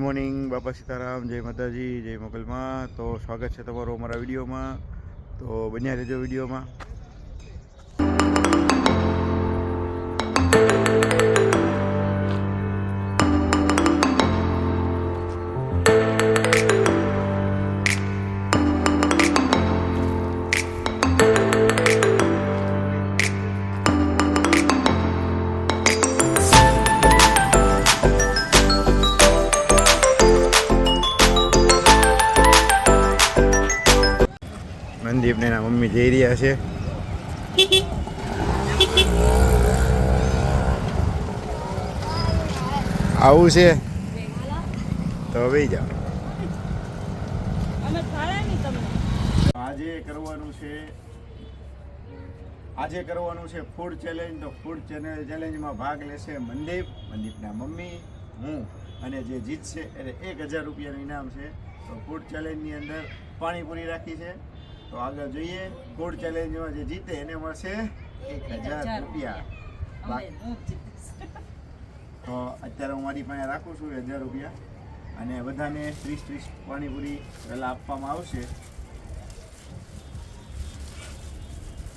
Morning, બાપા સીતારામ, જય માતાજી, જય મોગલમાં. તો સ્વાગત છે તમારું અમારા વિડીયોમાં. તો બન્યા રહેજો વિડીયોમાં. મનદીપ ને એના મમ્મી જઈ રહ્યા છે. આવું છે? તો હવે જાઓ. આજે કરવાનું છે આજે કરવાનું છે ફૂડ ચેલેન્જ તો ફૂડ ચેનલ ચેલેન્જમાં ભાગ લેશે મનદીપ મનદીપના મમ્મી હું અને જે જીતશે એટલે એક હજાર રૂપિયાનું ઇનામ છે. તો ફૂડ ચેલેન્જની અંદર પાણીપુરી રાખી છે. તો આગળ જોઈએ. ફૂડ ચેલેન્જમાં જે જીતે એને મળશે એક હજાર રૂપિયા. તો અત્યારે હું મારી પાસે રાખું છું હજાર રૂપિયા. અને બધાને ત્રીસ ત્રીસ પાણીપુરી પહેલાં આપવામાં આવશે.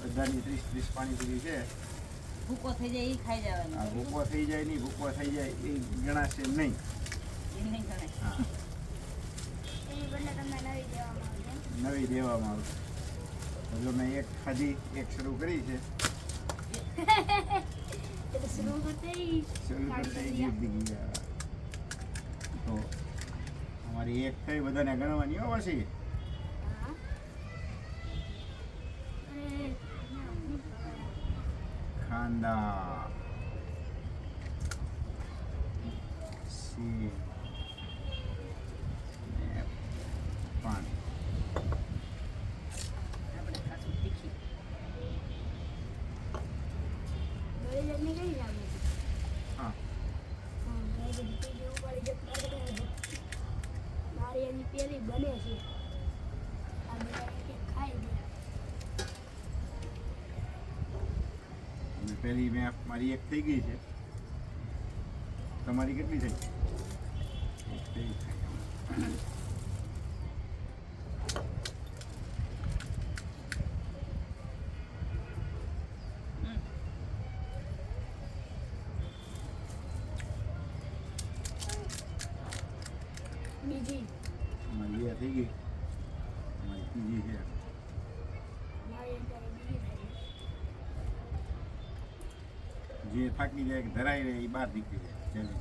બધાની ત્રીસ ત્રીસ પાણીપુરી છે. ભૂકો થઈ જાય એ ખાઈ જવાનું. ભૂકો થઈ જાય નહીં ભૂકો થઈ જાય એ ગણાશે નહીં. નહીં ગણાય. નવી દેવામાં આવશે. નવી દેવામાં આવશે તો જો મેં એક ખાધી એક શરૂ કરી છે. શરૂ કરતા એક તો અમારી એક થઈ બધાને ગણવાની હો પછી. ખાંદા. સી ને પાણી આપણે ખાસું તીખી. દોરી જઈને કઈ લાગે હા હા મેં બધી પીલી ઉપાડી જતા હતા. મારી એની પેલી બને છે અને મેં મારી એક થઈ ગઈ છે. તમારી કેટલી થઈ? એક થઈ હમ. બીજી અમારી બે થઈ ગઈ અમારી ત્રીજી છે મારી અત્યારે બીજી થઈ થાકી જાય ધરાઈ રહે એ બહાર નીકળી જાય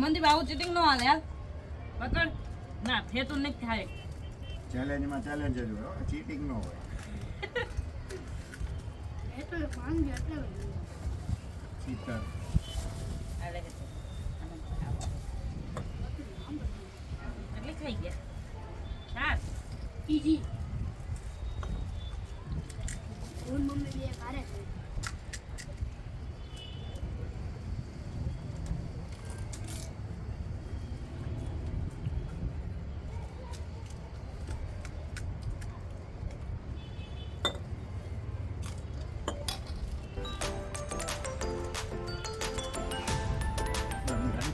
મનદીપ આવું ચીટિંગ ન હાલે, હાલ. પકડ. ના, થેતું નહીં થાય. ચેલેન્જમાં ચેલેન્જ જ હોય ચીટિંગ ન હોય. ચીટર. એટલે ખાઈ ગયા. સાત બીજી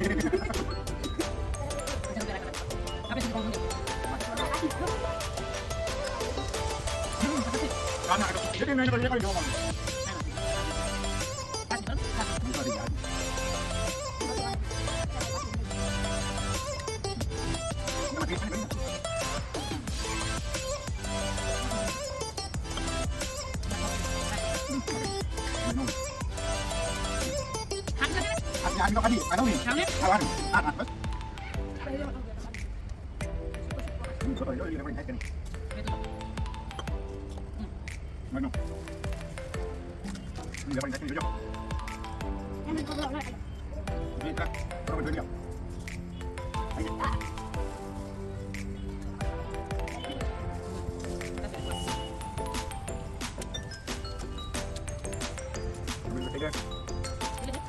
나는 아까 이렇게 내는 걸 내가 이거 먹는 거 야. అడగది అడవి అలాడు Bueno. Mira, para que yo. Mira, para que yo. Ahí está.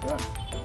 Yeah.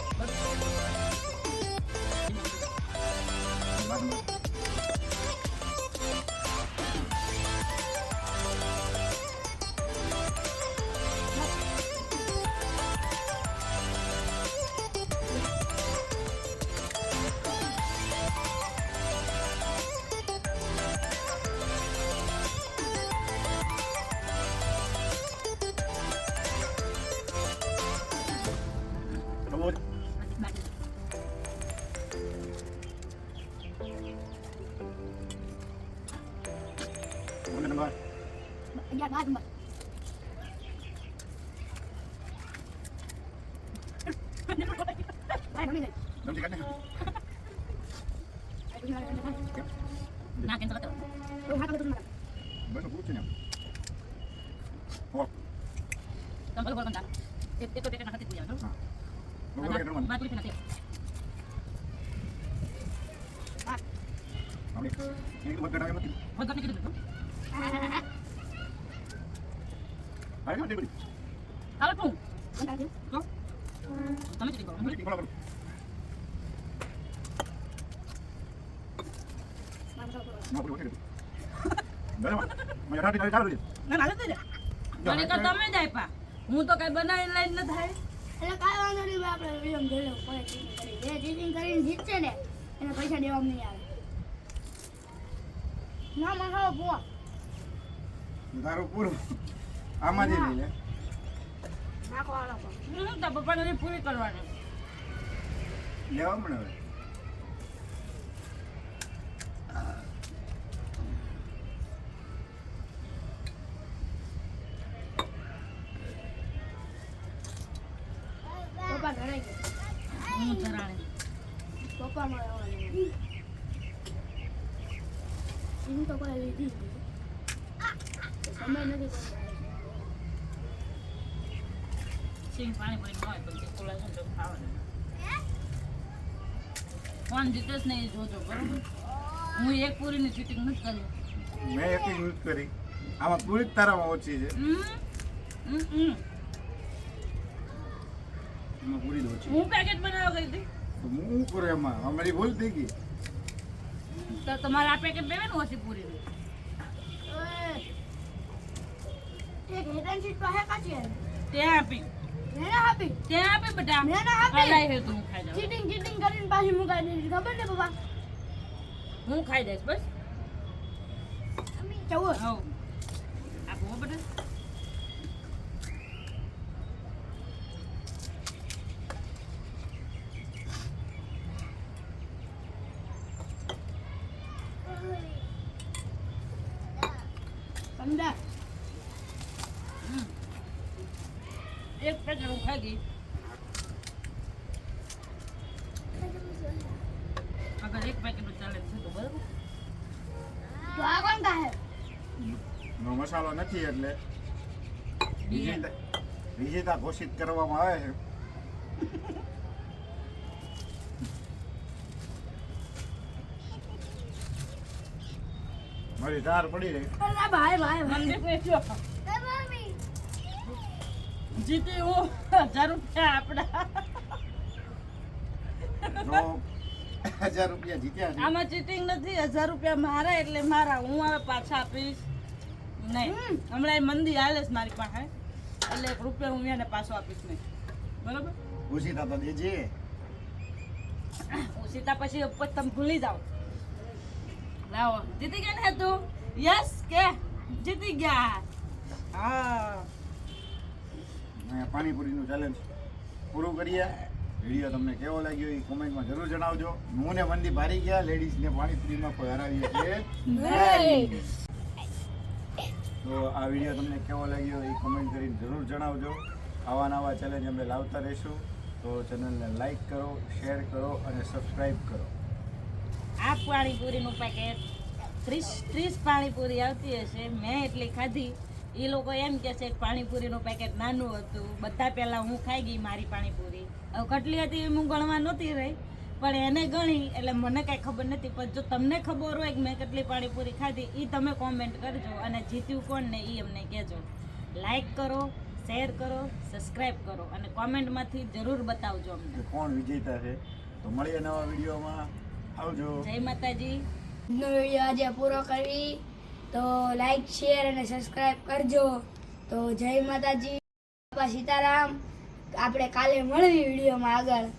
બાકી. નંબર અગિયાર બાર નંબર ભાઈ મમ્મી સમજી કાઢને ના કેન્સલ કરો તો હા તો મારા બસ પૂછ છે ને હો તમે બોલો બોલો કંટા એક એક તો પેકેટ તમે જાય આપ્યા હું તો કઈ બનાવી લઈને થાય એટલે કાંઈ વાંધો નહીં આપણે વિલમ જોઈ લેવું પડે ચીટિંગ કરી જે ચીટિંગ કરીને જીતશે ને એને પૈસા દેવામાં નહીં આવે. ના માં પૂરો તારો પૂરો. પૂરું જ લઈ લે નાખો આ લોકો પપ્પાને પૂરી કરવાની. લેવા મને હવે. મળે આવવાનું એમ તો કોઈ લીધી નથી. સમય નથી સિંગ પાણી ભરીને હોય તો તે કોલા છે. ને તો ખાવાનું કોણ જીતે જ નહીં એ જોજો બરોબર હું એક પૂરીની ચીટિંગ નથી કરી મેં એકલી યુઝ કરી આમાં પૂરી જ તારામાં ઓછી. છે હું પેકેટ બનાવવા ગઈ હતી? હું શું એમાં? અમારી ભૂલ થઈ ગઈ. તો તમારે આ પેકેટ લેવે ને ઓછી પૂરી? ઓય. એક પાસે કાચી ત્યાં આપી. મેં આપી? ત્યાં આપી બધા? મેં ના આપી. આ લાઈ હે તો ખાઈ જાઉં. ચીટિંગ ચીટિંગ કરીને પાછી મુકાઈ દીધી ખબર ને પપ્પા? હું ખાઈ દઈશ બસ. ચૌદ હવ આપો હો બધા પંદર હમ. એક ગઈ અગર એક પેકેટ ચાલે છે તો બરાબર. તો આ કોણ કાહે નો મસાલો નથી એટલે વિજેતા વિજેતા ઘોષિત કરવામાં આવે છે. મારી ધાર પડી રહી. ભાઈ ભાઈ ભાઈ. મંદિર ને જો. જીતી હું હજાર રૂપિયા આપડા. હજાર રૂપિયા જીત્યા છે. આમાં ચીટિંગ નથી હજાર રૂપિયા મારા એટલે મારા હું હવે પાછા આપીશ. નહીં હમણાં એ મંદી હાલે છે મારી પાસે. એટલે એક રૂપિયા હું એને પાછો આપીશ નહીં. બરોબર? ઘોષિતા તો દેજે. ઉસીતા પછી ઉપર તમે ભૂલી જાઓ. લાવો. જીતી ગયા ને તું? યસ કે? જીતી ગયા. હા. પાણીપુરીનું ચેલેન્જ પૂરું કરીએ. વીડિયો તમને કેવો લાગ્યો એ કોમેન્ટમાં જરૂર જણાવજો. હું ને મંદી ભારી ગયા લેડીઝને પાણીપુરીમાં કોઈ હરાવીએ છે તો આ વીડિયો તમને કેવો લાગ્યો એ કોમેન્ટ કરીને જરૂર જણાવજો. આવા નવા ચેલેન્જ અમે લાવતા રહીશું. તો ચેનલને લાઈક કરો શેર કરો અને સબસ્ક્રાઈબ કરો. આ પાણીપુરીનું પેકેટ ત્રીસ ત્રીસ પાણીપુરી આવતી હશે. મેં એટલી ખાધી. એ લોકો એમ કે છે કે પાણીપુરીનું પેકેટ નાનું હતું. બધા પહેલાં હું ખાઈ ગઈ મારી પાણીપુરી. હવે કટલી હતી એ હું ગણવા નહોતી રહી. પણ એને ગણી એટલે મને કાંઈ ખબર નથી પણ જો તમને ખબર હોય કે મેં કેટલી પાણીપુરી ખાધી એ તમે કોમેન્ટ કરજો અને જીત્યું કોણ ને એ અમને કહેજો. લાઈક કરો શેર કરો સબસ્ક્રાઇબ કરો અને કોમેન્ટમાંથી જરૂર બતાવજો અમને. કોણ વિજેતા છે? તો મળીએ નવા વિડીયોમાં. આવજો. જય માતાજી. આજનો વીડિયો આજે પૂરો કરી. તો લાઈક શેર અને સબસ્ક્રાઈબ કરજો. તો જય માતાજી, બાપા સીતારામ. આપણે કાલે મળવી વિડીયોમાં આગળ.